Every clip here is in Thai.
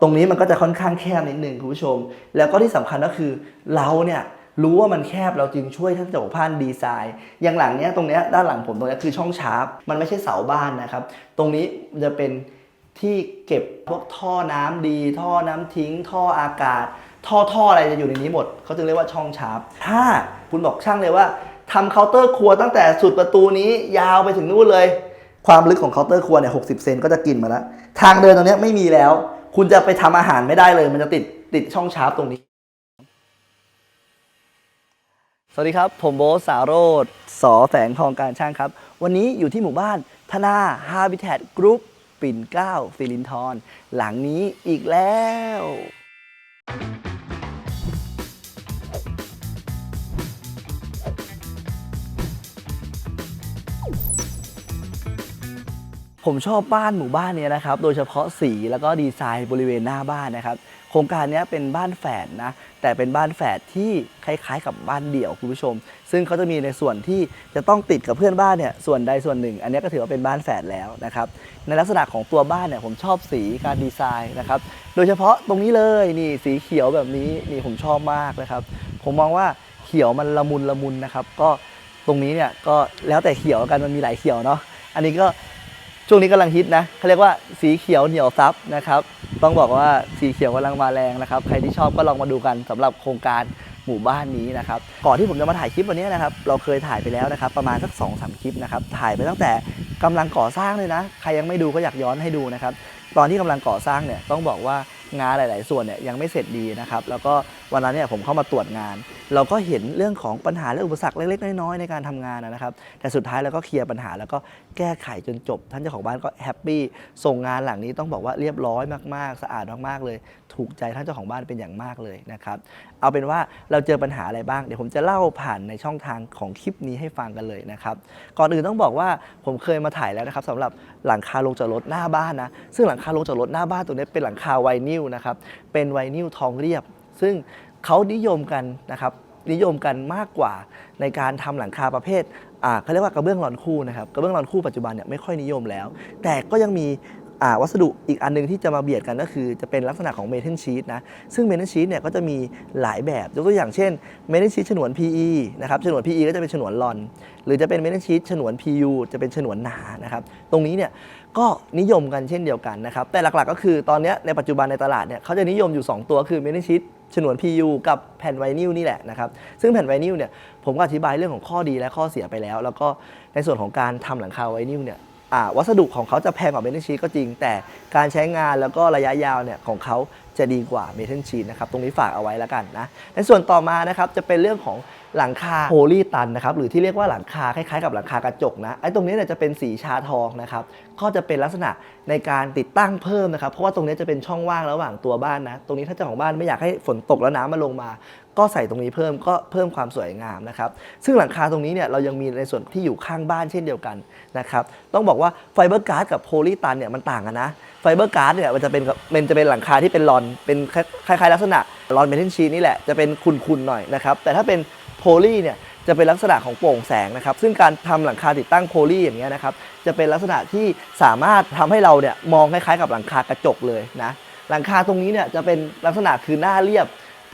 ตรงนี้มันก็จะค่อนข้างแคบนิดนึงคุณผู้ชม แล้วก็ที่สำคัญก็คือเราเนี่ยรู้ว่ามันแคบเราจึงช่วยท่านเจ้าของบ้านดีไซน์ อย่างหลังเนี้ยตรงเนี้ยด้านหลังผมตรงเนี้ยคือช่องชาร์ปมันไม่ใช่เสาบ้านนะครับ ตรงนี้จะเป็นที่เก็บพวกท่อน้ำดี ท่อน้ำทิ้ง ท่ออากาศ ท่อท่ออะไรจะอยู่ในนี้หมดเขาจึงเรียกว่าช่องชาร์ปถ้าคุณบอกช่างเลยว่าทำเคาน์เตอร์ครัวตั้งแต่สุดประตูนี้ยาวไปถึงนู่นเลย ความลึกของเคาน์เตอร์ครัวเนี่ยหกสิบเซนก็จะกินมาแล้วทางเดินตรงเนี้ยไม่มีแล้ว คุณจะไปทำอาหารไม่ได้เลย มันจะติดติดช่องชาร์ปตรงนี้ สวัสดีครับ ผมโบสาโรธสอแสงทองการช่างครับ วันนี้อยู่ที่หมู่บ้านธนาฮาบิแทตกรุ๊ปปิ่นเกล้าสิรินทรหลังนี้อีกแล้ว ผมชอบบ้านหมู่บ้านเนี้ยนะครับ โดยเฉพาะสีแล้วก็ดีไซน์บริเวณหน้าบ้านนะครับ โครงการนี้เป็นบ้านแฝดนะ แต่เป็นบ้านแฝดที่คล้ายๆ กับบ้านเดี่ยวคุณผู้ชม ซึ่งเขาจะมีในส่วนที่จะต้องติดกับเพื่อนบ้านเนี่ยส่วนใดส่วนหนึ่ง อันนี้ก็ถือว่าเป็นบ้านแฝดแล้วนะครับ ในลักษณะของตัวบ้านเนี่ยผมชอบสีการดีไซน์นะครับ โดยเฉพาะตรงนี้เลยนี่สีเขียวแบบนี้นี่ผมชอบมากนะครับ ผมมองว่าเขียวมันละมุนละมุนนะครับ ก็ตรงนี้เนี่ยก็แล้วแต่เขียวกันมันมีหลายเขียวเนาะ อันนี้ก็ ช่วงนี้กำลังฮิตนะเขาเรียกว่าสีเขียวเหนียวซับนะครับต้องบอกว่าสีเขียวกำลังมาแรงนะครับ ใครที่ชอบก็ลองมาดูกันสำหรับโครงการหมู่บ้านนี้นะครับก่อนที่ผมจะมาถ่ายคลิปวันนี้นะครับเราเคยถ่ายไปแล้วนะครับ ประมาณสัก2อสคลิปนะครับถ่ายไปตั้งแต่กำลังก่อสร้างเลยนะ ใครยังไม่ดูก็อยากย้อนให้ดูนะครับตอนที่กำลังก่อสร้างเนี่ยต้องบอกว่า งานหลาย ๆ ส่วนเนี่ยยังไม่เสร็จดีนะครับแล้วก็วันนั้นเนี่ยผมเข้ามาตรวจงาน เราก็เห็นเรื่องของปัญหาและอุปสรรคเล็ก ๆ น้อย ๆ ในการทำงานนะครับ แต่สุดท้ายเราก็เคลียร์ปัญหาแล้วก็แก้ไขจนจบ ท่านเจ้าของบ้านก็แฮปปี้ส่งงานหลังนี้ต้องบอกว่าเรียบร้อยมาก ๆ สะอาดมาก ๆ เลย ถูกใจท่านเจ้าของบ้านเป็นอย่างมากเลยนะครับเอาเป็นว่าเราเจอปัญหาอะไรบ้างเดี๋ยวผมจะเล่าผ่านในช่องทางของคลิปนี้ให้ฟังกันเลยนะครับก่อนอื่นต้องบอกว่าผมเคยมาถ่ายแล้วนะครับสำหรับหลังคาลงจอดรถหน้าบ้านนะซึ่งหลังคาลงจอดรถหน้าบ้านตัวนี้เป็นหลังคาไวนิลนะครับเป็นไวนิลทองเรียบ ซึ่งเขานิยมกันนะครับนิยมกันมากกว่าในการทำหลังคาประเภทเขาเรียกว่ากระเบื้องรอนคู่นะครับกระเบื้องรอนคู่ปัจจุบันเนี่ยไม่ค่อยนิยมแล้ว แต่ก็ยังมี วัสดุอีกอันหนึงที่จะมาเบียดกันก็คือจะเป็นลักษณะของเมทัลชีตนะซึ่งเมทัลชีตเนี่ยก็จะมีหลายแบบยกตัวอย่างเช่นเมทัลชีตฉนวน PE นะครับฉนวน PE ก็จะเป็นฉนวนลอน หรือจะเป็นเมทัลชีตฉนวน PU จะเป็นฉนวนหนานะครับตรงนี้เนี่ยก็นิยมกันเช่นเดียวกันนะครับแต่หลักๆก็คือตอนนี้ในปัจจุบันในตลาดเนี่ยเขาจะนิยมอยู่ 2 ตัวคือเมทัลชีตฉนวน PU กับแผ่นไวนิลนี่แหละนะครับซึ่งแผ่นไวนิลเนี่ยผมก็อธิบายเรื่องของข้อดีและข้อเสียไปแล้ว แล้วก็ในส่วนของการทำหลังคาไวนิลเนี่ย วัสดุของเขาจะแพงกว่าเมทัลชีตก็จริง แต่การใช้งานแล้วก็ระยะยาวเนี่ยของเขาจะดีกว่าเมทัลชีตนะครับตรงนี้ฝากเอาไว้แล้วกันนะในส่วนต่อมานะครับจะเป็นเรื่องของหลังคาโพลีตันนะครับหรือที่เรียกว่าหลังคาคล้ายๆกับหลังคากระจกนะไอ้ตรงนี้เนี่ยจะเป็นสีชาทองนะครับก็จะเป็นลักษณะในการติดตั้งเพิ่มนะครับเพราะว่าตรงนี้จะเป็นช่องว่างระหว่างตัวบ้านนะตรงนี้ถ้าเจ้าของบ้านไม่อยากให้ฝนตกแล้วน้ำมาลงมา ก็ใส่ตรงนี้เพิ่มก็เพิ่มความสวยงามนะครับซึ่งหลังคาตรงนี้เนี่ยเรายังมีในส่วนที่อยู่ข้างบ้านเช่นเดียวกันนะครับต้องบอกว่าไฟเบอร์การ์ดกับโพลีตันเนี่ยมันต่างกันนะไฟเบอร์การ์ดเนี่ยมันจะเป็นมันจะเป็นหลังคาที่เป็นลอนเป็นคล้ายๆ ลักษณะลอนเมทัลชีนี่แหละจะเป็นคุนๆหน่อยนะครับแต่ถ้าเป็นโพลีเนี่ยจะเป็นลักษณะของโปร่งแสงนะครับ ซึ่งการทำหลังคาติดตั้งโพลีอย่างเงี้ยนะครับ จะเป็นลักษณะที่สามารถทำให้เราเนี่ยมองคล้ายๆ กับหลังคากระจกเลยนะ หลังคาตรงนี้เนี่ยจะเป็นลักษณะคือหน้าเรียบ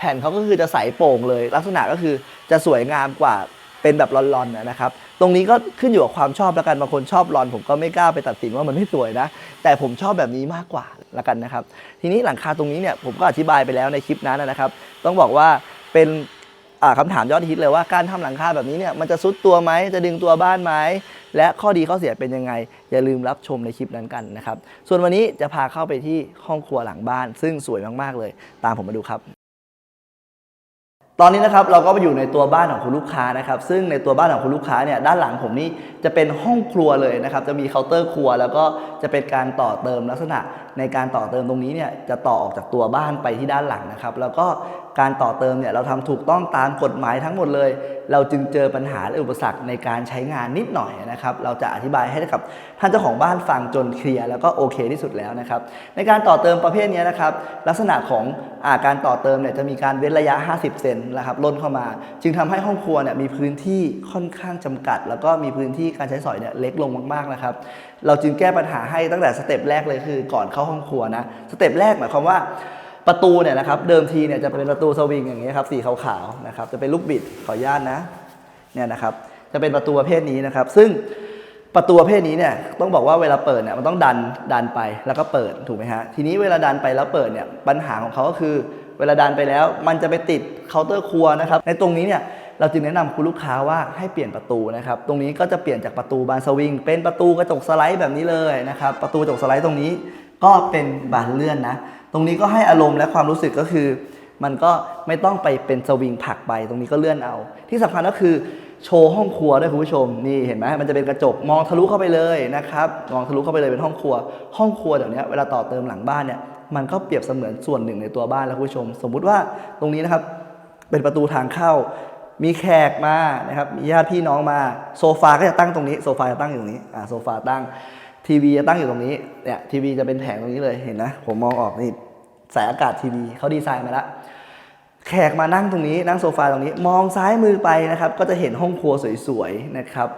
ผ่นเขาก็คือจะใสโปร่งเลย ลักษณะก็คือจะสวยงามกว่าเป็นแบบรอนๆนะครับ ตรงนี้ก็ขึ้นอยู่กับความชอบแล้วกันบางคนชอบรอน ผมก็ไม่กล้าไปตัดสินว่ามันไม่สวยนะ แต่ผมชอบแบบนี้มากกว่าละกันนะครับ ทีนี้หลังคาตรงนี้เนี่ยผมก็อธิบายไปแล้วในคลิปนั้นนะครับ ต้องบอกว่าเป็นอ่าคำถามยอดฮิตเลยว่าการทำหลังคาแบบนี้เนี่ยมันจะซุดตัวไหมจะดึงตัวบ้านไหมและข้อดีข้อเสียเป็นยังไง อย่าลืมรับชมในคลิปนั้นกันนะครับ ส่วนวันนี้จะพาเข้าไปที่ห้องครัวหลังบ้าน ซึ่งสวยมากๆเลย ตามผมมาดูครับ ตอนนี้นะครับเราก็ไปอยู่ในตัวบ้านของคุณลูกค้านะครับ ซึ่งในตัวบ้านของคุณลูกค้าเนี่ยด้านหลังผมนี่จะเป็นห้องครัวเลยนะครับ จะมีเคาน์เตอร์ครัว แล้วก็จะเป็นการต่อเติมลักษณะ ในการต่อเติมตรงนี้เนี่ยจะต่อออกจากตัวบ้านไปที่ด้านหลังนะครับ แล้วก็การต่อเติมเนี่ยเราทำถูกต้องตามกฎหมายทั้งหมดเลย เราจึงเจอปัญหาและอุปสรรคในการใช้งานนิดหน่อยนะครับเราจะอธิบายให้กับท่านเจ้าของบ้านฟังจนเคลียร์แล้วก็โอเคที่สุดแล้วนะครับในการต่อเติมประเภทนี้นะครับลักษณะของอาการต่อเติมเนี่ยจะมีการเว้นระยะ 50 เซนนะครับล่นเข้ามา จึงทำให้ห้องครัวเนี่ยมีพื้นที่ค่อนข้างจำกัด แล้วก็มีพื้นที่การใช้สอยเนี่ยเล็กลงมากๆนะครับ เราจึงแก้ปัญหาให้ตั้งแต่สเต็ปแรกเลยคือก่อนเข้าห้องครัวนะสเต็ปแรกหมายความว่าประตูเนี่ยนะครับเดิมทีเนี่ยจะเป็นประตูสวิงอย่างนี้ยครับสีขาวๆนะครับจะเป็นลูกบิดขออนุญาตนะเนี่ยนะครับจะเป็นประตูประเภทนี้นะครับ ซึ่งประตูประเภทนี้เนี่ยต้องบอกว่าเวลาเปิดเนี่ยมันต้องดันดันไปแล้วก็เปิดถูกไหมฮะทีนี้เวลาดันไปแล้วเปิดเนี่ยปัญหาของเขาก็คือ เวลาดันไปแล้ว มันจะไปติดเคาน์เตอร์ครัวนะครับในตรงนี้เนี่ย เราจึงแนะนำคุณลูกค้าว่าให้เปลี่ยนประตูนะครับ ตรงนี้ก็จะเปลี่ยนจากประตูบานสวิง เป็นประตูกระจกสไลด์แบบนี้เลยนะครับ ประตูกระจกสไลด์ตรงนี้ก็เป็นบานเลื่อนนะ ตรงนี้ก็ให้อารมณ์และความรู้สึกก็คือ มันก็ไม่ต้องไปเป็นสวิงผักไป ตรงนี้ก็เลื่อนเอา ที่สำคัญก็คือโชว์ห้องครัวด้วยคุณผู้ชมนี่เห็นไหมมันจะเป็นกระจกมองทะลุเข้าไปเลยนะครับมองทะลุเข้าไปเลยเป็นห้องครัว ห้องครัวเดี๋ยวนี้เวลาต่อเติมหลังบ้านเนี่ยมันก็เปรียบเสมือนส่วนหนึ่งในตัวบ้านแล้วคุณผู้ชม สมมุติว่าตรงนี้นะครับเป็นประตูทางเข้า มีแขกมานะครับมีญาติพี่น้องมาโซฟาก็จะตั้งตรงนี้โซฟาจะตั้งอยู่ตรงนี้อ่าโซฟาตั้งทีวีจะตั้งอยู่ตรงนี้เนี่ยทีวีจะเป็นแผงตรงนี้เลยเห็นนะผมมองออกนี่สายอากาศทีวีเขาดีไซน์มาแล้ว แขกมานั่งตรงนี้นั่งโซฟาตรงนี้มองซ้ายมือไปนะครับ ก็จะเห็นห้องครัวสวยๆนะครับ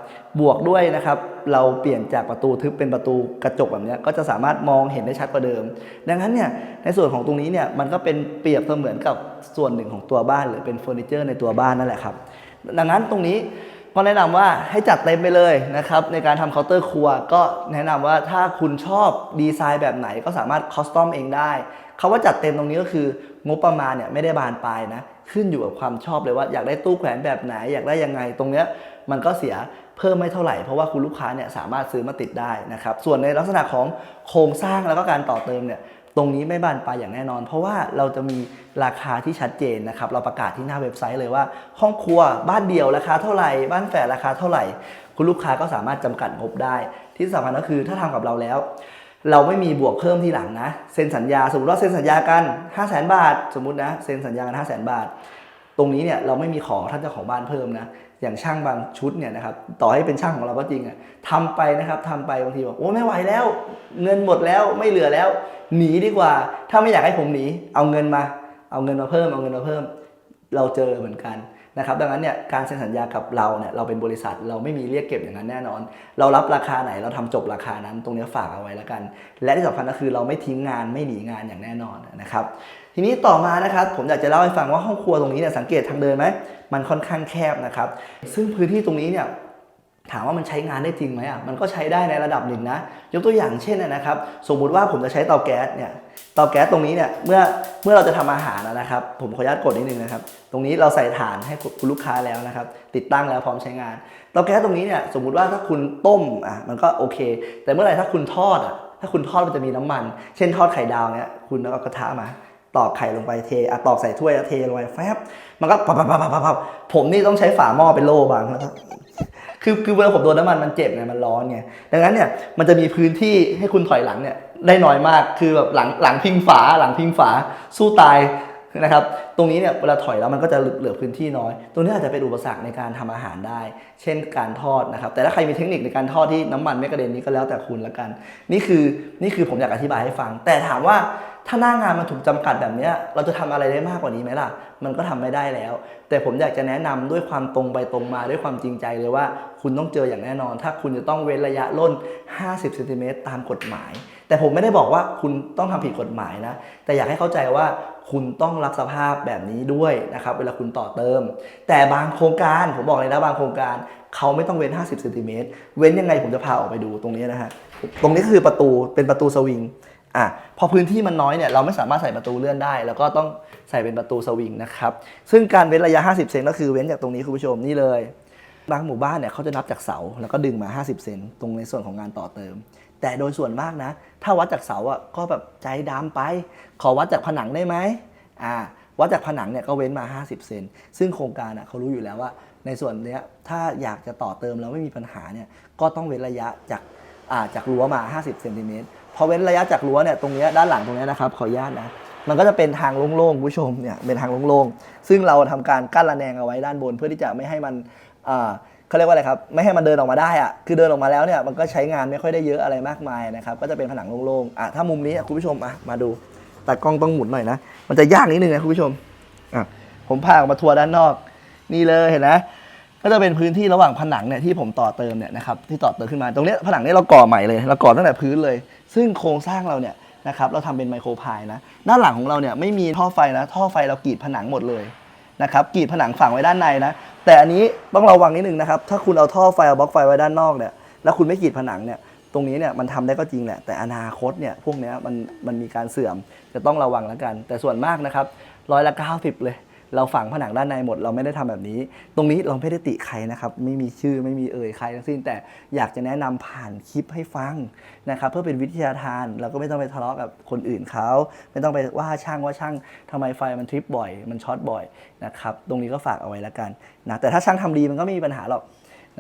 บวกด้วยนะครับ เราเปลี่ยนจากประตูทึบเป็นประตูกระจกแบบนี้ก็จะสามารถมองเห็นได้ชัดกว่าเดิม ดังนั้นเนี่ยในส่วนของตรงนี้เนี่ยมันก็เป็นเปรียบเสมือนกับส่วนหนึ่งของตัวบ้าน หรือเป็นเฟอร์นิเจอร์ในตัวบ้านนั่นแหละครับ ดังนั้นตรงนี้ก็แนะนำว่าให้จัดเต็มไปเลยนะครับในการทำเคาน์เตอร์ครัว ก็แนะนำว่าถ้าคุณชอบดีไซน์แบบไหนก็สามารถคอสตอมเองได้คาว่าจัดเต็มตรงนี้ก็คือ งบประมาณเนี่ยไม่ได้บานปลายนะ ขึ้นอยู่กับความชอบเลยว่าอยากได้ตู้แขวนแบบไหน อยากได้ยังไงตรงเนี้ยมันก็เสียเพิ่มไม่เท่าไหร่เพราะว่าคุณลูกค้าเนี่ยสามารถซื้อมาติดได้นะครับส่วนในลักษณะของโครงสร้างแล้วก็การต่อเติมเนี่ยตรงนี้ไม่บานปลายอย่างแน่นอน เพราะว่าเราจะมีราคาที่ชัดเจนนะครับเราประกาศที่หน้าเว็บไซต์เลยว่า ห้องครัวบ้านเดี่ยวราคาเท่าไหร่ บ้านแฝดราคาเท่าไหร่ คุณลูกค้าก็สามารถจำกัดงบได้ ที่สำคัญก็คือถ้าทำกับเราแล้ว เราไม่มีบวกเพิ่มที่หลังนะเซ็นสัญญาสมมติว่าเซ็นสัญญากัน 5 0 0 0 0 0บาท สมมตินะเซ็นสัญญากัน 5 0 0 0 0 0บาท ตรงนี้เนี่ยเราไม่มีขอท่านเจ้าของบ้านเพิ่มนะอย่างช่างบางชุดเนี่ยนะครับต่อให้เป็นช่างของเราก็จริงอะทำไปนะครับทำไปบางทีบอกโอ้ไม่ไหวแล้ว เงินหมดแล้วไม่เหลือแล้ว หนีดีกว่า ถ้าไม่อยากให้ผมหนีเอาเงินมา เอาเงินมาเพิ่มเอาเงินมาเพิ่ม เราเจอเหมือนกัน นะครับดังนั้นเนี่ยการเซ็นสัญญากับเราเนี่ยเราเป็นบริษัทเราไม่มีเรียกเก็บอย่างนั้นแน่นอน เรารับราคาไหนเราทำจบราคานั้นตรงนี้ฝากเอาไว้แล้วกัน และที่สำคัญก็คือเราไม่ทิ้งงานไม่หนีงานอย่างแน่นอนนะครับทีนี้ต่อมานะครับผมอยากจะเล่าให้ฟังว่าห้องครัวตรงนี้เนี่ยสังเกตทางเดินไหมมันค่อนข้างแคบนะครับซึ่งพื้นที่ตรงนี้เนี่ยถามว่ามันใช้งานได้จริงไหมอะมันก็ใช้ได้ในระดับหนึ่งนะ ยกตัวอย่างเช่นนะครับ สมมุติว่าผมจะใช้เตาแก๊สเนี่ย เตาแก๊สตรงนี้เนี่ยเมื่อเมื่อเราจะทำอาหารนะครับ ผมขออนุญาตกดนิดนึงนะครับ ตรงนี้เราใส่ถ่านให้คุณลูกค้าแล้วนะครับ ติดตั้งแล้วพร้อมใช้งานเตาแก๊สตรงนี้เนี่ยสมมุติว่าถ้าคุณต้มอะมันก็โอเค แต่เมื่อไหร่ถ้าคุณทอดอะถ้าคุณทอดมันจะมีน้ำมัน เช่นทอดไข่ดาวเนี่ยคุณเอากระทะมาตอกไข่ลงไปเทอะตอกใส่ถ้วยเทลงไปแฟบมันก็ปับปับปับปับปับปับผมนี่ต้องใช้ฝาหม้อเป็นโล่บางนะครับ คือคือเวลาผมโดนน้ำมันมันเจ็บไงมันร้อนไงดังนั้นเนี่ยมันจะมีพื้นที่ให้คุณถอยหลังเนี่ยได้น้อยมากคือแบบหลังหลังพิงฝาหลังพิงฝาสู้ตายนะครับตรงนี้เนี่ยเวลาถอยแล้วมันก็จะเหลือพื้นที่น้อย ตรงนี้อาจจะเป็นอุปสรรคในการทำอาหารได้ เช่นการทอดนะครับ แต่ถ้าใครมีเทคนิคในการทอดที่น้ำมันไม่กระเด็นนี้ก็แล้วแต่คุณละกัน นี่คือนี่คือผมอยากอธิบายให้ฟัง แต่ถามว่า ถ้าหน้างานมันถูกจำกัดแบบนี้เราจะทำอะไรได้มากกว่านี้ไหมล่ะ มันก็ทำไม่ได้แล้ว แต่ผมอยากจะแนะนำด้วยความตรงไปตรงมาด้วยความจริงใจเลยว่า คุณต้องเจออย่างแน่นอน ถ้าคุณจะต้องเว้นระยะร่น 50เซนติเมตรตามกฎหมาย แต่ผมไม่ได้บอกว่าคุณต้องทำผิดกฎหมายนะ แต่อยากให้เข้าใจว่าคุณต้องรับสภาพแบบนี้ด้วยนะครับเวลาคุณต่อเติม แต่บางโครงการผมบอกเลยนะบางโครงการเขาไม่ต้องเว้น 50เซนติเมตรเว้นยังไงผมจะพาออกไปดูตรงนี้นะฮะตรงนี้ก็คือประตูเป็นประตูสวิง อะพอพื้นที่มันน้อยเนี่ยเราไม่สามารถใส่ประตูเลื่อนได้ แล้วก็ต้องใส่เป็นประตูสวิงนะครับซึ่งการเว้นระยะ 50 เซนก็คือเว้นจากตรงนี้คุณผู้ชมนี่เลยบางหมู่บ้านเนี่ยเขาจะนับจากเสาแล้วก็ดึงมา 50 เซนตรงในส่วนของงานต่อเติม แต่โดยส่วนมากนะ ถ้าวัดจากเสาอะก็แบบใจดำไป ขอวัดจากผนังได้ไหมอ่าวัดจากผนังเนี่ยก็เว้นมา 50 เซนซึ่งโครงการอะเขารู้อยู่แล้วว่า ในส่วนเนี้ยถ้าอยากจะต่อเติมแล้วไม่มีปัญหาเนี่ยก็ต้องเว้นระยะจากอ่าจากรั้วมา 50 เซนติเมตร พอเว้นระยะจากรั้วเนี่ยตรงนี้ด้านหลังตรงนี้นะครับขออนุญาตนะมันก็จะเป็นทางโล่งๆคุณผู้ชมเนี่ยเป็นทางโล่งๆซึ่งเราทำการกั้นระแนงเอาไว้ด้านบน เพื่อที่จะไม่ให้มันเขาเรียกว่าอะไรครับไม่ให้มันเดินออกมาได้อะคือเดินออกมาแล้วเนี่ยมันก็ใช้งานไม่ค่อยได้เยอะอะไรมากมายนะครับก็จะเป็นผนังโล่งๆอะถ้ามุมนี้คุณผู้ชมอะมาดูแตากล้องต้องหมุนหน่อยนะมันจะยากนิดนึงนะคุณผู้ชมอะผมพาออกมาทัวร์ด้านนอก นี่เลยเห็นนะ ก็จะเป็นพื้นที่ระหว่างผนังเนี่ยที่ผมต่อเติมเนี่ยนะครับที่ต่อเติมขึ้นมาตรงเนี้ยผนังเนี้เราก่อใหม่เลยเราก่อตั้งแต่พื้นเลย ซึ่งโครงสร้างเราเนี่ยนะครับเราทำเป็นไมโครพายนะด้านหลังของเราเนี่ยไม่มีท่อไฟนะท่อไฟเรากรีดผนังหมดเลยนะครับกรีดผนังฝังไว้ด้านในนะแต่อันนี้ต้องระวังนิดนึงนะครับถ้าคุณเอาท่อไฟเอาบล็อกไฟไว้ด้านนอกเนี่ยแล้วคุณไม่กรีดผนังเนี่ยตรงนี้เนี่ยมันทำได้ก็จริงแหละแต่อนาคตเนี่ยพวกเนี้ยมันมันมีการเสื่อมจะต้องระวังแล้วกัน แต่ส่วนมากนะครับร้อยละ90 เลย เราฝังผนังด้านในหมด เราไม่ได้ทำแบบนี้ ตรงนี้เราไม่ได้ติใครนะครับ ไม่มีชื่อไม่มีเอ่ยใครทั้งสิ้น แต่อยากจะแนะนำผ่านคลิปให้ฟังนะครับ เพื่อเป็นวิทยาทาน เราก็ไม่ต้องไปทะเลาะกับคนอื่นเขาไม่ต้องไปว่าช่างว่าช่างทำไมไฟมันทริปบ่อย มันช็อตบ่อยนะครับ ตรงนี้ก็ฝากเอาไว้แล้วกันนะแต่ถ้าช่างทำดีมันก็ไม่มีปัญหาหรอก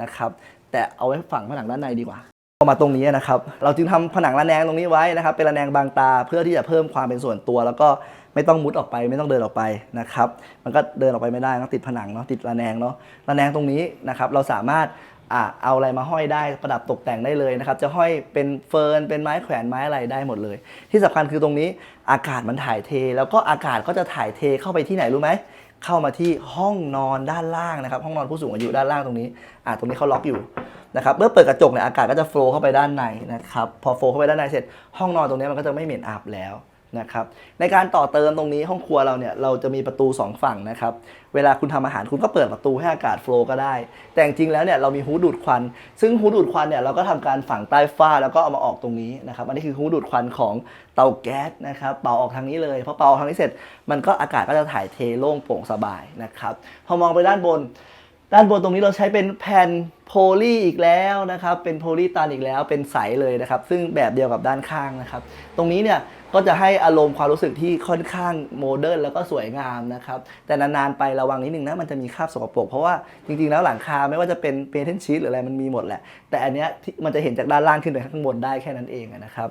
นะครับ แต่เอาไว้ฝังผนังด้านในดีกว่าพอมาตรงนี้นะครับ เราจึงทำผนังระแนงตรงนี้ไว้นะครับ เป็นระแนงบางตาเพื่อที่จะเพิ่มความเป็นส่วนตัว แล้วก็ ไม่ต้องมุดออกไปไม่ต้องเดินออกไปนะครับมันก็เดินออกไปไม่ได้ต้องติดผนังเนาะติดระแนงเนาะระแนงตรงนี้นะครับเราสามารถอเอาอะไรมาห้อยได้ประดับตกแต่งได้เลยนะครับจะห้อยเป็นเฟิร์นเป็นไม้แขวนไม้อะไรได้หมดเลย ที่สำคัญคือตรงนี้อากาศมันถ่ายเท แล้วก็อากาศก็จะถ่ายเทเข้าไปที่ไหนรู้ไหมเข้ามาที่ห้องนอนด้านล่างนะครับ ห้องนอนผู้สูงอายุด้านล่างตรงนี้อ่าตรงนี้เขาล็อกอยู่นะครับเมื่อเปิดกระจกเนี่ยอากาศก็จะโฟล์เข้าไปด้านในนะครับพอโฟล์เข้าไปด้านในเสร็จห้องนอนตรงนี้มันก็จะไม่เหม็นอับแล้ว นะครับในการต่อเติมตรงนี้ห้องครัวเราเนี่ยเราจะมีประตู 2 ฝั่งนะครับเวลาคุณทำอาหารคุณก็เปิดประตูให้อากาศโฟล์ก็ได้ แต่จริงๆแล้วเนี่ยเรามีฮูดดูดควัน ซึ่งฮูดดูดควันเนี่ยเราก็ทำการฝังใต้ฝ้าแล้วก็เอามาออกตรงนี้นะครับอันนี้คือฮูดดูดควันของเตาแก๊สนะครับเป่าออกทางนี้เลยพอเป่าออกทางนี้เสร็จ มันก็อากาศก็จะถ่ายเทโล่งโปร่งสบายนะครับพอมองไปด้านบนด้านบนตรงนี้เราใช้เป็นแผ่นโพลีอีกแล้วนะครับ เป็นโพลีตันอีกแล้ว เป็นใสเลยนะครับ ซึ่งแบบเดียวกับด้านข้างนะครับ ตรงนี้เนี่ย ก็จะให้อารมณ์ความรู้สึกที่ค่อนข้างโมเดิร์นแล้วก็สวยงามนะครับ แต่นานๆไประวังนิดนึงนะมันจะมีคราบสกปรกเพราะว่าจริงๆแล้วหลังคาไม่ว่าจะเป็นเปเทนชีสหรืออะไรมันมีหมดแหละ แต่อันเนี้ยมันจะเห็นจากด้านล่างขึ้นไปข้างบนได้แค่นั้นเองนะครับ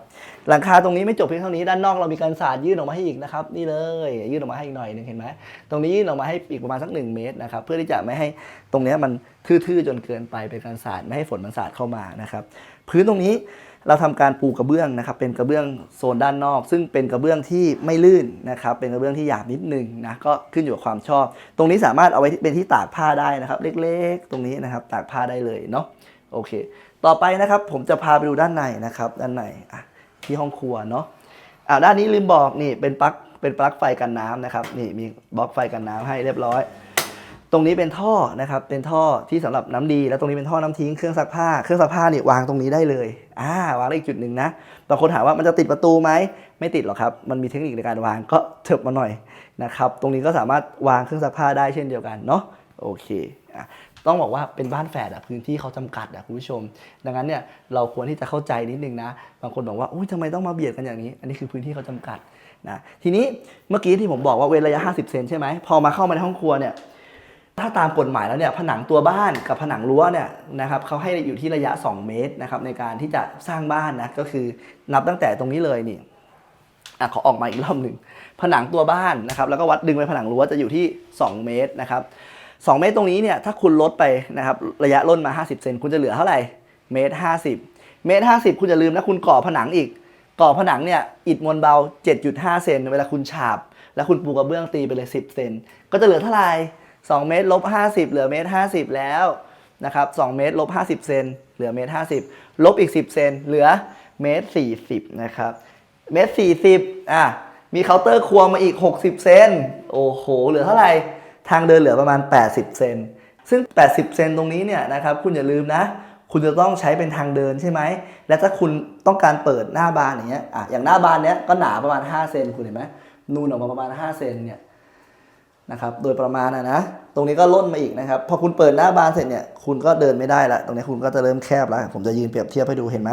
หลังคาตรงนี้ไม่จบเพียงเท่านี้ด้านนอกเรามีการสาดยื่นออกมาให้อีกนะครับนี่เลยยื่นออกมาให้อีกหน่อยหนึงเห็นไหมตรงนี้ยื่นออกมาให้อีกประมาณสักหนึ่งเมตรนะครับเพื่อที่จะไม่ให้ตรงเนี้ยมันทื่อๆจนเกินไปเป็นการสาดไม่ให้ฝนมันสาดเข้ามานะครับพื้นตรงนี้ เราทำการปูกระเบื้องนะครับ เป็นกระเบื้องโซนด้านนอก ซึ่งเป็นกระเบื้องที่ไม่ลื่นนะครับ เป็นกระเบื้องที่หยาบนิดนึงนะ ก็ขึ้นอยู่กับความชอบ ตรงนี้สามารถเอาไว้เป็นที่ตากผ้าได้นะครับ เล็กๆ ตรงนี้นะครับ ตากผ้าได้เลยเนาะ โอเค ต่อไปนะครับ ผมจะพาไปดูด้านในนะครับ ด้านในอะที่ห้องครัวเนาะอ่าด้านนี้ลืมบอกนี่ เป็นปลั๊ก เป็นปลั๊กไฟกันน้ำนะครับ นี่มีบล็อกไฟกันน้ำให้เรียบร้อย รงนี้เป็นท่อนะครับ เป็นท่อที่สำหรับน้ำดี แล้วตรงนี้เป็นท่อน้ำทิ้ง เครื่องซักผ้า เครื่องซักผ้านี่วางตรงนี้ได้เลย อ่าวางได้อีกจุดหนึ่งนะ บางคนถามว่ามันจะติดประตูไหม ไม่ติดหรอกครับ มันมีเทคนิคในการวางก็เถิบมาหน่อยนะครับ ตรงนี้ก็สามารถวางเครื่องซักผ้าได้เช่นเดียวกันเนาะ โอเคอะต้องบอกว่าเป็นบ้านแฝดอะพื้นที่เขาจำกัดอะคุณผู้ชม ดังนั้นเนี่ยเราควรที่จะเข้าใจนิดนึงนะ บางคนบอกว่าอุ้ยทำไมต้องมาเบียดกันอย่างนี้ อันนี้คือพื้นที่เขาจำกัดนะ ทีนี้เมื่อกี้ที่ผมบอกว่าเว้นระยะ 50 เซนใช่ไหมพอมาเข้ามาในห้องครัวเนี่ย ถ้าตามกฎหมายแล้วเนี่ยผนังตัวบ้านกับผนังรั้วเนี่ยนะครับเขาให้อยู่ที่ระยะ 2 เมตรนะครับในการที่จะสร้างบ้านนะก็คือนับตั้งแต่ตรงนี้เลยนี่อะขอออกมาอีกรอบหนึ่งผนังตัวบ้านนะครับแล้วก็วัดดึงไปผนังรั้วจะอยู่ที่ 2 เมตรนะครับ2เมตรตรงนี้เนี่ยถ้าคุณลดไปนะครับระยะล่นมา 50 เซนคุณจะเหลือเท่าไหร่เมตร 50 เมตร 50 คุณจะลืมนะคุณก่อผนังอีก ก่อผนังเนี่ยอิฐมวลเบา 7.5 เซนเวลาคุณฉาบ แล้วคุณปูกระเบื้องตีไปเลย 10 เซนก็จะเหลือเท่าไหร่ 2 เมตรลบ50 เหลือเมตร50 แล้วนะครับ2เมตรลบ50 เซนเหลือเมตร50 ลบอีก 10 เซนเหลือเมตร40นะครับเมตร40อะมีเคาน์เตอร์ครัวมาอีก 60 เซนโอ้โห เหลือเท่าไหร่ ทางเดินเหลือประมาณ 80 เซนซึ่ง 80 เซนตรงนี้เนี่ยนะครับคุณอย่าลืมนะ คุณจะต้องใช้เป็นทางเดินใช่ไหม และถ้าคุณต้องการเปิดหน้าบานอย่างเงี้ยอะอย่างหน้าบานเนี้ยก็หนาประมาณ 5 เซนคุณเห็นไหมนูนออกมาประมาณ 5 เซนเนี่ย นะครับโดยประมาณนะนะตรงนี้ก็ล่นมาอีกนะครับ พอคุณเปิดหน้าบานเสร็จเนี่ยคุณก็เดินไม่ได้ละตรงนี้คุณก็จะเริ่มแคบแล้ว ผมจะยืนเปรียบเทียบให้ดูเห็นไหม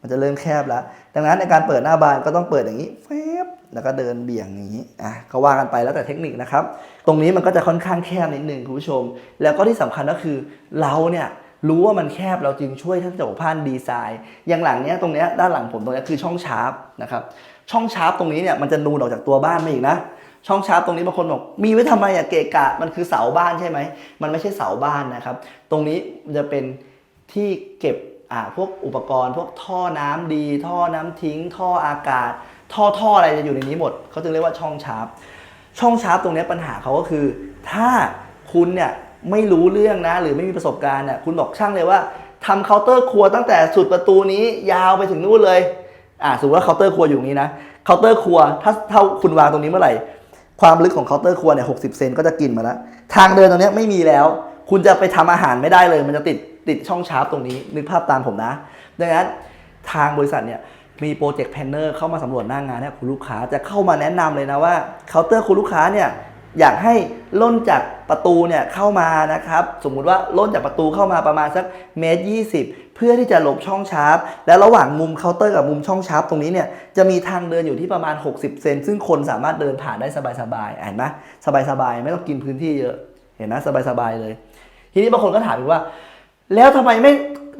มันจะเริ่มแคบแล้ว ดังนั้นในการเปิดหน้าบานก็ต้องเปิดอย่างนี้แฟบแล้วก็เดินเบี่ยงอย่างนี้อะก็ว่ากันไปแล้วแต่เทคนิคนะครับ ตรงนี้มันก็จะค่อนข้างแคบนิดนึงคุณผู้ชม แล้วก็ที่สำคัญก็คือเราเนี่ยรู้ว่ามันแคบเราจึงช่วยท่านเจ้าของบ้านดีไซน์ อย่างหลังเนี้ยตรงเนี้ยด้านหลังผมตรงเนี้ยคือช่องชาร์ปนะครับช่องชาร์ปตรงนี้เนี่ยมันจะนูนออกจากตัวบ้านมาอีกนะ ช่องชาร์ปตรงนี้บางคนบอกมีไว้ทำไมอะเกะกะมันคือเสาบ้านใช่ไหมมันไม่ใช่เสาบ้านนะครับ ตรงนี้จะเป็นที่เก็บอ่าพวกอุปกรณ์ พวกท่อน้ำดี ท่อน้ำทิ้ง ท่ออากาศ ท่อท่ออะไรจะอยู่ในนี้หมดเขาจึงเรียกว่าช่องชาร์ปช่องชาร์ปตรงนี้ปัญหาเขาก็คือ ถ้าคุณเนี่ยไม่รู้เรื่องนะ หรือไม่มีประสบการณ์น่ะคุณบอกช่างเลยว่าทำเคาน์เตอร์ครัวตั้งแต่สุดประตูนี้ยาวไปถึงนู่นเลยอ่าสมมติว่าเคาน์เตอร์ครัวอยู่อย่างนี้นะเคาน์เตอร์ครัวถ้าถ้าคุณวางตรงนี้เมื่อไหร่ ความลึกของเคาน์เตอร์ครัวเนี่ยหกเซนก็จะกินมาแล้ว ทางเดินตรงนี้ไม่มีแล้ว คุณจะไปทำอาหารไม่ได้เลย มันจะติดติดช่องชาร์ปตรงนี้ นึกภาพตามผมนะ ดังนั้นทางบริษัทเนี่ยมีโปรเจกต์แพนเนอร์เข้ามาสำรวจหน้างานเนี่ยคุณลูกค้าจะเข้ามาแนะนำเลยนะว่าเคาน์เตอร์คุณลูกค้าเนี่ย อยากให้ล่นจากประตูเนี่ยเข้ามานะครับ สมมุติว่าล่นจากประตูเข้ามาประมาณสักเมตรยีเพื่อที่จะหลบช่องชาร์ปและระหว่างมุมเคาน์เตอร์กับมุมช่องชาร์ปตรงนี้เนี่ยจะมีทางเดินอยู่ที่ประมาณ 60 เซนซึ่งคนสามารถเดินผ่านได้สบายๆเห็นไหมสบายๆ ไม่ต้องกินพื้นที่เยอะเห็นไหมสบายๆเลย ทีนี้บางคนก็ถามอีกว่า แล้วทำไมไม่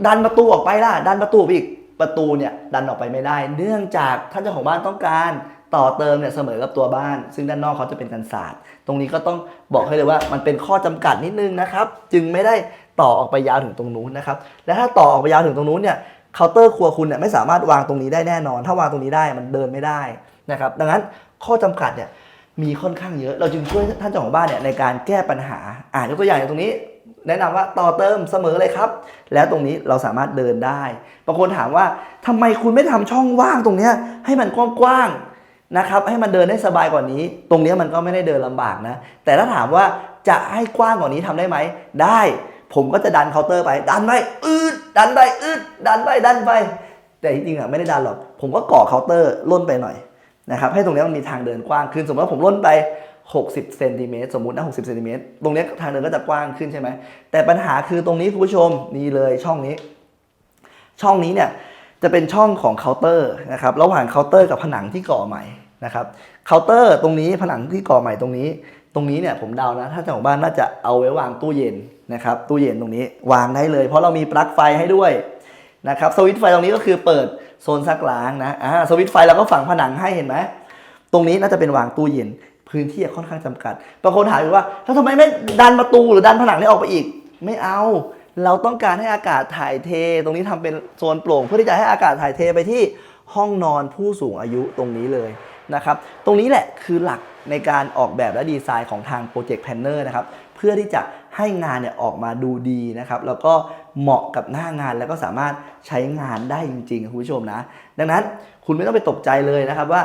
ดันประตูออกไปล่ะดันประตูไปอีกประตูเนี่ยดันออกไปไม่ได้ เนื่องจากท่านเจ้าของบ้านต้องการ ต่อเติมเนี่ยเสมอกับตัวบ้าน ซึ่งด้านนอกเขาจะเป็นกันศาสตร์ ตรงนี้ก็ต้องบอกให้เลยว่ามันเป็นข้อจำกัดนิดนึงนะครับ จึงไม่ได้ต่อออกไปยาวถึงตรงนู้นนะครับ และถ้าต่อออกไปยาวถึงตรงนู้นเนี่ยเคาน์เตอร์ครัวคุณเนี่ยไม่สามารถวางตรงนี้ได้แน่นอน ถ้าวางตรงนี้ได้มันเดินไม่ได้นะครับ ดังนั้นข้อจำกัดเนี่ยมีค่อนข้างเยอะ เราจึงช่วยท่านเจ้าของบ้านเนี่ยในการแก้ปัญหา อ่านยกตัวอย่างอย่างตรงนี้ แนะนำว่าต่อเติมเสมอเลยครับ แล้วตรงนี้เราสามารถเดินได้ บางคนถามว่าทำไมคุณไม่ทำช่องว่างตรงเนี้ยให้มันกว้าง นะครับให้มันเดินได้สบายกว่านี้ ตรงนี้มันก็ไม่ได้เดินลำบากนะ แต่ถ้าถามว่าจะให้กว้างกว่านี้ทำได้ไหม ได้ ผมก็จะดันเคาน์เตอร์ไป ดันไปอืดดันไปอืดดันไปดันไป แต่จริงๆอะไม่ได้ดันหรอก ผมก็ก่อเคาน์เตอร์ล่นไปหน่อยนะครับให้ตรงนี้มันมีทางเดินกว้างขึ้น สมมติว่าผมล่นไป 60เซนติเมตรสมมตินะ60เซนติเมตรตรงนี้ทางเดินก็จะกว้างขึ้นใช่ไหมแต่ปัญหาคือตรงนี้คุณผู้ชมนี่เลยช่องนี้ ช่องนี้เนี่ย จะเป็นช่องของเคาน์เตอร์นะครับระหว่างเคาน์เตอร์กับผนังที่ก่อใหม่นะครับเคาน์เตอร์ตรงนี้ผนังที่ก่อใหม่ตรงนี้ ตรงนี้เนี่ยผมเดานะ ถ้าเจ้าของบ้านน่าจะเอาไว้วางตู้เย็นนะครับตู้เย็นตรงนี้วางได้เลย เพราะเรามีปลั๊กไฟให้ด้วยนะครับสวิตช์ไฟตรงนี้ก็คือเปิดโซนซักล้างนะอ่าสวิตช์ไฟเราก็ฝังผนังให้เห็นไหมตรงนี้น่าจะเป็นวางตู้เย็นพื้นที่ค่อนข้างจำกัดบางคนถามว่าแล้วทำไมไม่ดันประตูหรือดันผนังนี้ออกไปอีก ไม่เอา เราต้องการให้อากาศถ่ายเท ตรงนี้ทำเป็นโซนโปร่ง เพื่อที่จะให้อากาศถ่ายเทไปที่ห้องนอนผู้สูงอายุตรงนี้เลยนะครับ ตรงนี้แหละคือหลักในการออกแบบและดีไซน์ของทางโปรเจกต์แพนเนอร์นะครับ เพื่อที่จะให้งานเนี่ยออกมาดูดีนะครับ แล้วก็เหมาะกับหน้างานแล้วก็สามารถใช้งานได้จริงๆคุณผู้ชมนะ ดังนั้นคุณไม่ต้องไปตกใจเลยนะครับว่า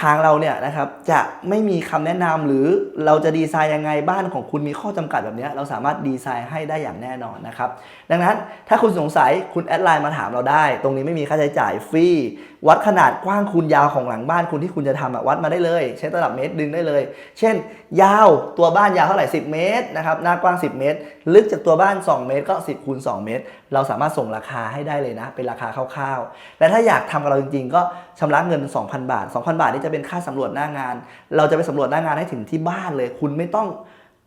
ทางเราเนี่ยนะครับจะไม่มีคำแนะนำหรือเราจะดีไซน์ยังไงบ้านของคุณมีข้อจำกัดแบบนี้ เราสามารถดีไซน์ให้ได้อย่างแน่นอนนะครับ ดังนั้นถ้าคุณสงสัยคุณแอดไลน์มาถามเราได้ ตรงนี้ไม่มีค่าใช้จ่ายฟรีวัดขนาดกว้างคูณยาวของหลังบ้านคุณที่คุณจะทำวัดมาได้เลย ใช้ตลับเมตรดึงได้เลย เช่น ยาวตัวบ้านยาวเท่าไหร่ 10 เมตรนะครับหน้ากว้าง 10 เมตร ลึกจากตัวบ้าน 2 เมตรก็ 10คูณ2เมตร เราสามารถส่งราคาให้ได้เลยนะ เป็นราคาคร่าวๆและถ้าอยากทำกับเราจริงๆ ก็ชำระเงิน 2,000 บาท 2,000 บาทนี่จะเป็นค่าสำรวจหน้างาน เราจะไปสำรวจหน้างานให้ถึงที่บ้านเลย คุณไม่ต้อง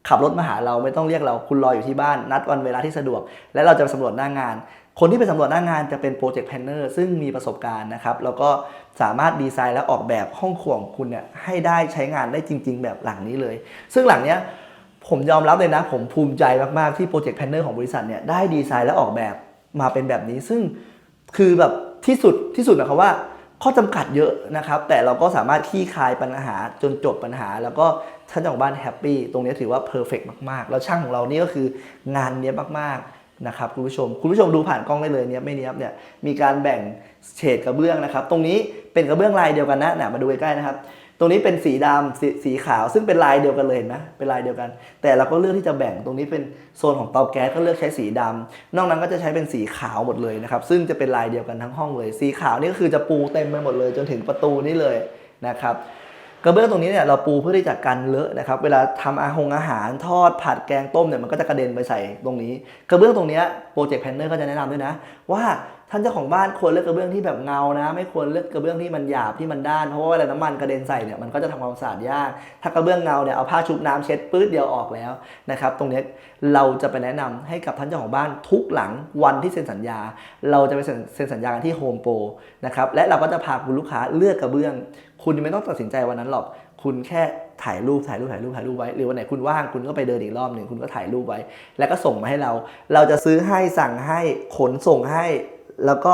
ขับรถมาหาเราไม่ต้องเรียกเรา คุณรออยู่ที่บ้าน นัดวันเวลาที่สะดวก และเราจะไปสำรวจหน้างาน คนที่ไปสำรวจหน้างานจะเป็นโปรเจกต์แพนเนอร์ซึ่งมีประสบการณ์นะครับ แล้วก็สามารถดีไซน์และออกแบบห้องครัวของคุณเนี่ยให้ได้ใช้งานได้จริง ๆ แบบหลังนี้เลย ซึ่งหลังเนี้ยผมยอมรับเลยนะ ผมภูมิใจมาก ๆ ที่โปรเจกต์แพนเนอร์ของบริษัทเนี่ยได้ดีไซน์และออกแบบมาเป็นแบบนี้ ซึ่งคือแบบที่สุดที่สุดนะครับว่า ข้อจำกัดเยอะนะครับ แต่เราก็สามารถขี้คลายปัญหาจนจบปัญหา แล้วก็ท่านเจ้าของบ้านแฮปปี้ตรงนี้ถือว่าเพอร์เฟกมากๆ แล้วช่างของเรานี่ก็คืองานเนี้ยมากๆนะครับคุณผู้ชมคุณผู้ชมดูผ่านกล้องได้เลยเนี้ยไม่เนี้ยเนี่ยมีการแบ่งเฉดกระเบื้องนะครับ ตรงนี้เป็นกระเบื้องลายเดียวกันนะนะมาดูใกล้ๆนะครับ ตรงนี้เป็นสีดำสสีขาว ซึ่งเป็นลายเดียวกันเลยเห็นไหมเป็นลายเดียวกัน แต่เราก็เลือกที่จะแบ่งตรงนี้เป็นโซนของเตาแก๊สก็เลือกใช้สีดำนอกนั้นก็จะใช้เป็นสีขาวหมดเลยนะครับ ซึ่งจะเป็นลายเดียวกันทั้งห้องเลย สีขาวนี่ก็คือจะปูเต็มไปหมดเลย จนถึงประตูนี่เลยนะครับกระเบื้องตรงนี้เนี่ยเราปูเพื่อที่จะกันเลอะนะครับ เวลาทำอาหงอาหารทอดผัดแกงต้มเนี่ยมันก็จะกระเด็นไปใส่ตรงนี้ กระเบื้องตรงเนี้โปรเจกต์แพนเนอร์ก็จะแนะนำด้วยนะ ว่า ท่านเจ้าของบ้านควรเลือกกระเบื้องที่แบบเงานะ ไม่ควรเลือกกระเบื้องที่มันหยาบที่มันด้านเพราะว่าเวลาน้ำมันกระเด็นใส่เนี่ยมันก็จะทำความสะอาดยาก ถ้ากระเบื้องเงาเนี่ยเอาผ้าชุบน้ำเช็ดปื๊ดเดียวออกแล้วนะครับตรงนี้เราจะไปแนะนำให้กับท่านเจ้าของบ้านทุกหลังวันที่เซ็นสัญญา เราจะไปเซ็นเซ็นสัญญากันที่โฮมโปรนะครับและเราก็จะพาคุณลูกค้าเลือกกระเบื้อง คุณไม่ต้องตัดสินใจวันนั้นหรอกคุณแค่ถ่ายรูปถ่ายรูปถ่ายรูปถ่ายรูปไว้ หรือวันไหนคุณว่างคุณก็ไปเดินอีกรอบหนึ่งคุณก็ถ่ายรูปไว้ แล้วก็ส่งมาให้เรา เราจะซื้อให้สั่งให้ขนส่งให้ แล้วก็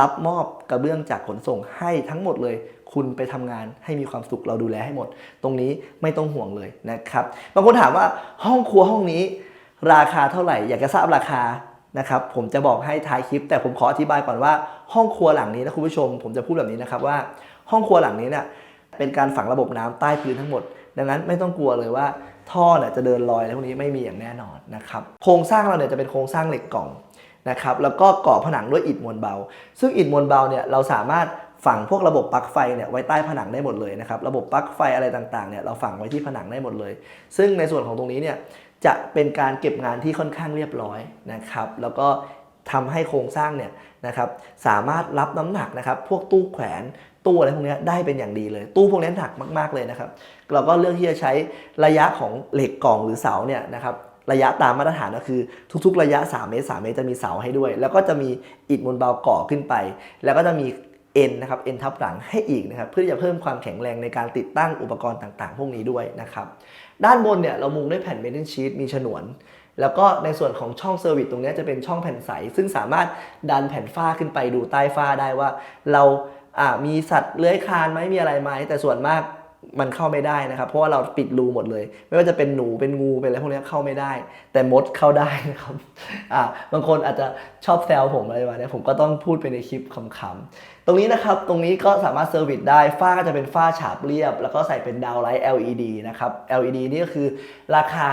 รับมอบกระเบื้องจากขนส่งให้ทั้งหมดเลย คุณไปทำงานให้มีความสุขเราดูแลให้หมด ตรงนี้ไม่ต้องห่วงเลยนะครับบางคนถามว่าห้องครัวห้องนี้ ราคาเท่าไหร่ อยากจะทราบราคานะครับผมจะบอกให้ท้ายคลิป แต่ผมขออธิบายก่อนว่าห้องครัวหลังนี้นะคุณผู้ชม ผมจะพูดแบบนี้นะครับว่า ห้องครัวหลังนี้เนี่ยเป็นการฝังระบบน้ำใต้พื้นทั้งหมด ดังนั้นไม่ต้องกลัวเลยว่าท่อเนี่ยจะเดินลอยอะไรพวกนี้ไม่มีอย่างแน่นอนนะครับโครงสร้างเราเนี่ยจะเป็นโครงสร้างเหล็กกล่อง นะครับแล้วก็ก่อผนังด้วยอิฐมวลเบา ซึ่งอิฐมวลเบาเนี่ยเราสามารถฝังพวกระบบปลั๊กไฟเนี่ยไว้ใต้ผนังได้หมดเลยนะครับระบบปลั๊กไฟอะไรต่างๆเนี่ยเราฝังไว้ที่ผนังได้หมดเลย ซึ่งในส่วนของตรงนี้เนี่ยจะเป็นการเก็บงานที่ค่อนข้างเรียบร้อยนะครับแล้วก็ทำให้โครงสร้างเนี่ยนะครับสามารถรับน้ำหนักนะครับพวกตู้แขวนตู้อะไรพวกนี้ได้เป็นอย่างดีเลย ตู้พวกนี้หนักมาก ๆเลยนะครับ เราก็เลือกที่จะใช้ระยะของเหล็กกล่องหรือเสาเนี่ยนะครับ ระยะตามมาตรฐานก็คือ ทุกๆ ระยะ 3 เมตร 3 เมตรจะมีเสาให้ด้วย แล้วก็จะมีอิฐมวลเบาก่อขึ้นไป แล้วก็จะมีเอ็นนะครับเอ็นทับหลังให้อีกนะครับเพื่อที่จะเพิ่มความแข็งแรงในการติดตั้งอุปกรณ์ต่างๆ พวกนี้ด้วยนะครับด้านบนเนี่ยเรามุงด้วยแผ่นเมทัลชีตมีฉนวน แล้วก็ในส่วนของช่องเซอร์วิสตรงนี้จะเป็นช่องแผ่นใส ซึ่งสามารถดันแผ่นฝ้าขึ้นไปดูใต้ฝ้าได้ว่า เราอ่ามีสัตว์เลื้อยคลานไหมมีอะไรไหมแต่ส่วนมาก มันเข้าไม่ได้นะครับ เพราะว่าเราปิดรูหมดเลย ไม่ว่าจะเป็นหนูเป็นงูเป็นอะไรพวกนี้เข้าไม่ได้ แต่มดเข้าได้นะครับอ่าบางคนอาจจะชอบแซวผมอะไรมาเนี่ยผมก็ต้องพูดไปในคลิปขำๆตรงนี้นะครับตรงนี้ก็สามารถเซอร์วิสได้ฝ้าก็จะเป็นฝ้าฉาบเรียบ แล้วก็ใส่เป็นดาวไลท์ LED นะครับ LED นี่ก็คือราคา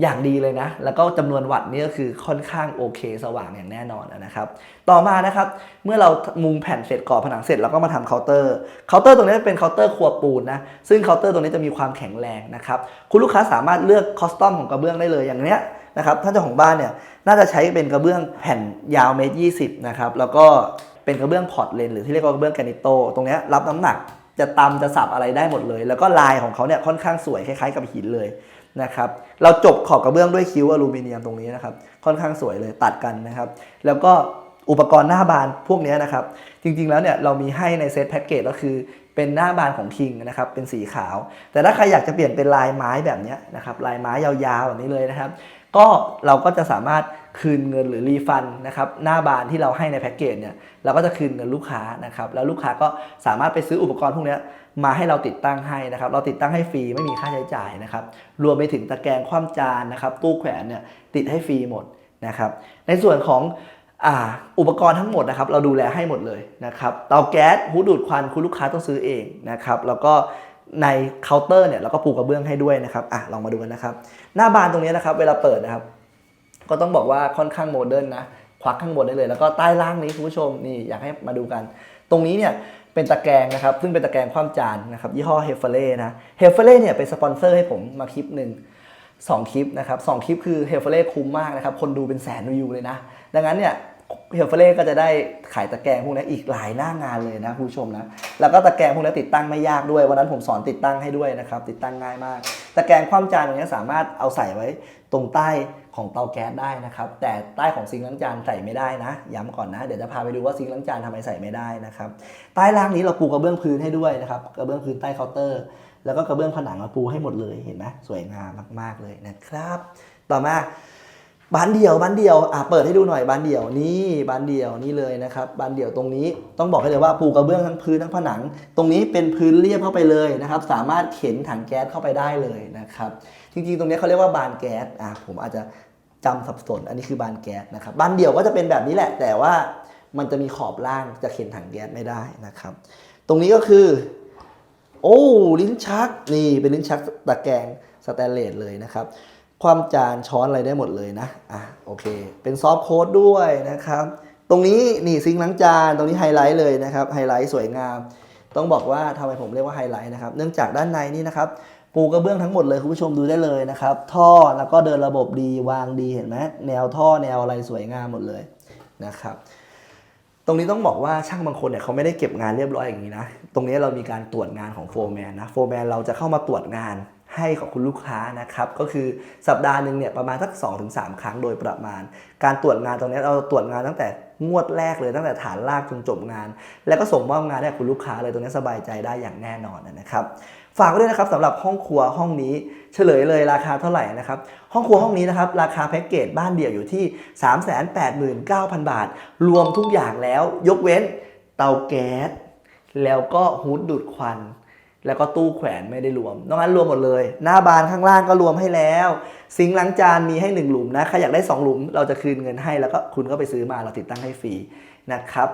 อย่างดีเลยนะ แล้วก็จำนวนวัตต์นี่ก็คือค่อนข้างโอเค สว่างอย่างแน่นอนนะครับ ต่อมานะครับ เมื่อเรามุงแผ่นเสร็จก่อผนังเสร็จเราก็มาทำเคาน์เตอร์ เคาน์เตอร์ตรงนี้เป็นเคาน์เตอร์ครัวปูนนะ ซึ่งเคาน์เตอร์ตรงนี้จะมีความแข็งแรงนะครับ คุณลูกค้าสามารถเลือกคอสตอมของกระเบื้องได้เลยอย่างเนี้ยนะครับ ท่านเจ้าของบ้านเนี่ยน่าจะใช้เป็นกระเบื้องแผ่นยาวเมตรยี่สิบนะครับ แล้วก็เป็นกระเบื้องพอร์ตเลนหรือที่เรียกว่ากระเบื้องแกรนิโต ตรงนี้รับน้ำหนักจะตำจะสับอะไรได้หมดเลย แล้วก็ลายของเขาเนี่ยค่อนข้างสวยคล้ายๆกับหินเลย นะครับ เราจบขอบกระเบื้องด้วยคิ้วอลูมิเนียมตรงนี้นะครับ ค่อนข้างสวยเลยตัดกันนะครับ แล้วก็อุปกรณ์หน้าบานพวกนี้นะครับ จริงๆแล้วเนี่ยเรามีให้ในเซตแพ็กเกจก็คือเป็นหน้าบานของคิงนะครับเป็นสีขาว แต่ถ้าใครอยากจะเปลี่ยนเป็นลายไม้แบบนี้นะครับลายไม้ยาวๆแบบนี้เลยนะครับ ก็เราก็จะสามารถ คืนเงินหรือรีฟันนะครับหน้าบานที่เราให้ในแพ็กเกจเนี่ยเราก็จะคืนเงินลูกค้านะครับแล้วลูกค้าก็สามารถไปซื้ออุปกรณ์พวกนี้มาให้เราติดตั้งให้นะครับเราติดตั้งให้ฟรีไม่มีค่าใช้จ่ายนะครับรวมไปถึงตะแกรงคว่ำจานนะครับตู้แขวนเนี่ยติดให้ฟรีหมดนะครับในส่วนของอ,อุปกรณ์ทั้งหมดนะครับเราดูแลให้หมดเลยนะครับเตาแก๊สหูดูดควันคุณลูกค้าต้องซื้อเองนะครับแล้วก็ในเคาน์เตอร์เนี่ยเราก็ปูกระเบื้องให้ด้วยนะครับอะลองมาดูกันนะครับ หน้าบานตรงนี้นะครับเวลาเปิดนะครับ ก็ต้องบอกว่าค่อนข้างโมเดิร์นนะควักข้างบนได้เลย แล้วก็ใต้ล่างนี้คุณผู้ชมนี่อยากให้มาดูกัน ตรงนี้เนี่ยเป็นตะแกรงนะครับ ซึ่งเป็นตะแกรงคว่ำจานนะครับยี่ห้อเฮฟเฟเล่นะเฮฟเฟเล่เนี่ยเป็นสปอนเซอร์ให้ผมมาคลิปหนึ่งสองคลิปนะครับสองคลิปคือเฮฟเฟเล่คุ้มมากนะครับ คนดูเป็นแสนวิวเลยนะ ดังนั้นเนี่ยเฮลเฟเล่ก็จะได้ขายตะแกรงพวกนี้อีกหลายหน้างานเลยนะคุณผู้ชมนะ แล้วก็ตะแกรงพวกนี้ติดตั้งไม่ยากด้วย วันนั้นผมสอนติดตั้งให้ด้วยนะครับ ติดตั้งง่ายมาก ตะแกรงคว่ำจานตรงนี้สามารถเอาใส่ไว้ตรงใต้ ของเตาแก๊สได้นะครับ แต่ใต้ของซิงค์ล้างจานใส่ไม่ได้นะ ย้ำก่อนนะ เดี๋ยวจะพาไปดูว่าซิงค์ล้างจานทำไมใส่ไม่ได้นะครับ ใต้ล่างนี้เราปูกระเบื้องพื้นให้ด้วยนะครับ กระเบื้องพื้นใต้เคาน์เตอร์ แล้วก็กระเบื้องผนังเราปูให้หมดเลย เห็นไหมสวยงามมาก ๆเลยนะครับ ต่อมาบานเดี่ยวบานเดี่ยวอะเปิดให้ดูหน่อยบานเดี่ยวนี่บานเดี่ยวนี่เลยนะครับบานเดี่ยวตรงนี้ต้องบอกให้เลยว่าปูกระเบื้องทั้งพื้นทั้งผนัง ตรงนี้เป็นพื้นเรียบเข้าไปเลยนะครับ สามารถเข็นถังแก๊สเข้าไปได้เลยนะครับ จริงๆ ตรงนี้เขาเรียกว่าบานแก๊สอะผมอาจจะ จำสับสน อันนี้คือบานแก๊สนะครับบานเดี่ยวก็จะเป็นแบบนี้แหละ แต่ว่ามันจะมีขอบล่างจะเข็นถังแก๊สไม่ได้นะครับ ตรงนี้ก็คือ โอ้ลิ้นชักนี่เป็นลิ้นชักตะแกรงสแตนเลสเลยนะครับ ความจานช้อนอะไรได้หมดเลยนะอะโอเค เป็นซอฟต์โค้ดด้วยนะครับ ตรงนี้นี่ซิงค์ล้างจานตรงนี้ไฮไลท์เลยนะครับไฮไลท์สวยงาม ต้องบอกว่าทำไมผมเรียกว่าไฮไลท์นะครับ เนื่องจากด้านในนี่นะครับ ปูกระเบื้องทั้งหมดเลยคุณผู้ชมดูได้เลยนะครับ ท่อแล้วก็เดินระบบดีวางดีเห็นไหมแนวท่อแนวอะไรสวยงามหมดเลยนะครับ ตรงนี้ต้องบอกว่าช่างบางคนเนี่ยเขาไม่ได้เก็บงานเรียบร้อยอย่างนี้นะ ตรงนี้เรามีการตรวจงานของโฟร์แมนนะโฟร์แมนเราจะเข้ามาตรวจงานให้กับคุณลูกค้านะครับก็คือสัปดาห์หนึ่งเนี่ยประมาณสัก 2-3 ครั้งโดยประมาณ การตรวจงานตรงนี้เราตรวจงานตั้งแต่งวดแรกเลยตั้งแต่ฐานลากจนจบงาน แล้วก็ส่งมอบงานให้คุณลูกค้าเลยตรงนี้สบายใจได้อย่างแน่นอนนะครับ ฝากไว้ด้วยนะครับสำหรับห้องครัวห้องนี้เฉลยเลยราคาเท่าไหร่นะครับห้องครัวห้องนี้นะครับราคาแพ็กเกจบ้านเดี่ยวอยู่ที่ 389,000 บาท รวมทุกอย่างแล้วยกเว้นเตาแก๊ส แล้วก็ฮูดดูดควัน แล้วก็ตู้แขวนไม่ได้รวมนอกนั้นรวมหมดเลย หน้าบานข้างล่างก็รวมให้แล้ว ซิงล้างจานมีให้หนึ่งหลุมนะใครอยากได้สองหลุม เราจะคืนเงินให้แล้วก็คุณก็ไปซื้อมาเราติดตั้งให้ฟรีนะครับ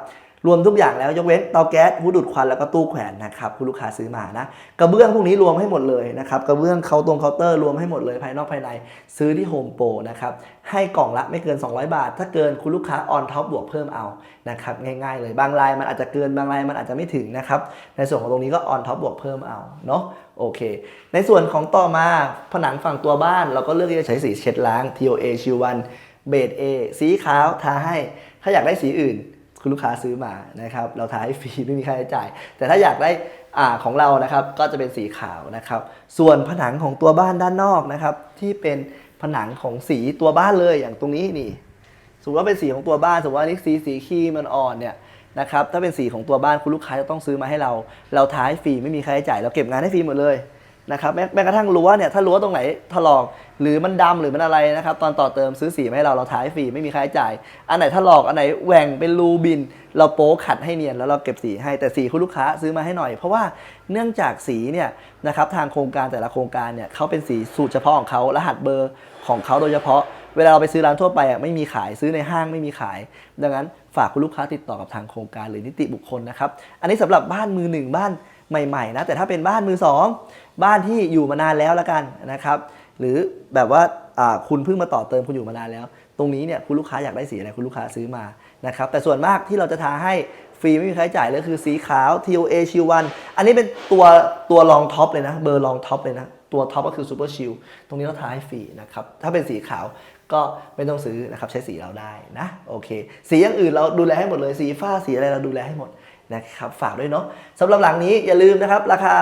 รวมทุกอย่างแล้วยกเว้นเตาแก๊สหูดูดควันแล้วก็ตู้แขวนนะครับคุณลูกค้าซื้อมานะกระเบื้องพวกนี้รวมให้หมดเลยนะครับกระเบื้องเคาน์ตรงเคาน์เตอร์รวมให้หมดเลยภายนอกภายในซื้อที่โฮมโปรนะครับให้กล่องละไม่เกิน 200 บาท ถ้าเกินคุณลูกค้าออนท็อปบวกเพิ่มเอานะครับง่ายๆเลยบางรายมันอาจจะเกินบางรายมันอาจจะไม่ถึงนะครับในส่วนของตรงนี้ก็ออนท็อปบวกเพิ่มเอาเนาะโอเค ในส่วนของต่อมาผนังฝั่งตัวบ้านเราก็เลือกที่จะใช้สีเช็ดล้าง TOA ชิววันเบด A สีขาวทาให้ ถ้าอยากได้สีอื่น คุณลูกค้าซื้อมานะครับเราทาให้ฟรีไม่มีค่าใช้จ่าย แต่ถ้าอยากได้อ่าของเรานะครับก็จะเป็นสีขาวนะครับ ส่วนผนังของตัวบ้านด้านนอกนะครับที่เป็นผนังของสีตัวบ้านเลยอย่างตรงนี้นี่สมมติว่าเป็นสีของตัวบ้านสมมติว่านี่สีสีครีมมันอ่อนเนี่ยนะครับถ้าเป็นสีของตัวบ้านคุณลูกค้าจะต้องซื้อมาให้เรา เราท้ายฟรีไม่มีค่าใช้จ่ายเราเก็บงานให้ฟรีหมดเลย นะครับแม้แม้กระทั่งรั้วเนี่ยถ้ารั้วตรงไหนถลอกหรือมันดำหรือมันอะไรนะครับตอนต่อเติมซื้อสีมาให้เราเราท้ายฟรีไม่มีค่าใช้จ่าย อันไหนถลอกอันไหนแหว่งเป็นรูบิน เราโป๊ขัดให้เนียนแล้วเราเก็บสีให้แต่สีคุณลูกค้าซื้อมาให้หน่อย เพราะว่าเนื่องจากสีเนี่ยนะครับทางโครงการแต่ละโครงการเนี่ยเขาเป็นสีสูตรเฉพาะของเขารหัสเบอร์ของเขาโดยเฉพาะเวลาเราไปซื้อร้านทั่วไปอะไม่มีขายซื้อในห้างไม่มีขาย ดังนั้นฝากคุณลูกค้าติดต่อกับทางโครงการหรือนิติบุคคลนะครับอันนี้สำหรับบ้านมือหนึ่งบ้านใหม่ๆนะแต่ถ้าเป็นบ้านมือสอง บ้านที่อยู่มานานแล้วละกันนะครับ หรือแบบว่าาคุณเพิ่งมาต่อเติมคุณอยู่มานานแล้ว ตรงนี้เนี่ยคุณลูกค้าอยากได้สีอะไรคุณลูกค้าซื้อมานะครับแต่ส่วนมากที่เราจะทาให้ฟรีไม่มีค่าใช้จ่ายเลยคือสีขาว TOA ชิววันอันนี้เป็นตัวตัวรองท็อปเลยนะ เบอร์รองท็อปเลยนะ ตัวท็อปก็คือซูเปอร์ชิลตรงนี้เราทาให้ฟรีนะครับถ้าเป็นสีขาวก็ไม่ต้องซื้อนะครับใช้สีเราได้นะโอเค สีอย่างอื่นเราดูแลให้หมดเลยสีฟ้าสีอะไรเราดูแลให้หมด นะครับฝากด้วยเนาะสำหรับหลังนี้อย่าลืมนะครับราคา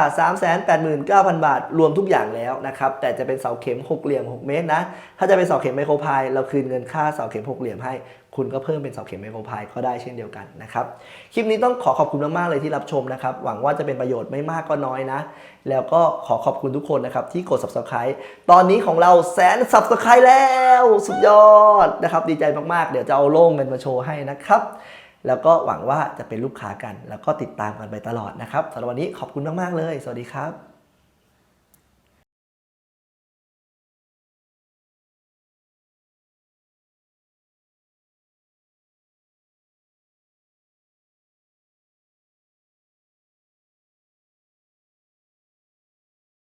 389,000 บาท รวมทุกอย่างแล้วนะครับแต่จะเป็นเสาเข็ม 6 เหลี่ยม 6 เมตรนะ ถ้าจะเป็นเสาเข็มไมโครพายเราคืนเงินค่าเสาเข็ม 6 เหลี่ยมให้ คุณก็เพิ่มเป็นเสาเข็มไมโครพายก็ได้เช่นเดียวกันนะครับคลิปนี้ต้องขอขอบคุณมากๆเลยที่รับชมนะครับหวังว่าจะเป็นประโยชน์ไม่มากก็น้อยนะ แล้วก็ขอขอบคุณทุกคนนะครับที่กด subscribe ตอนนี้ของเราแสน subscribe แล้ว สุดยอดนะครับดีใจมากๆ เดี๋ยวจะเอาโล่งเงินมาโชว์ให้นะครับ แล้วก็หวังว่าจะเป็นลูกค้ากัน แล้วก็ติดตามกันไปตลอดนะครับสำหรับวันนี้ขอบคุณมาก ๆ เลย สวัสดีครับ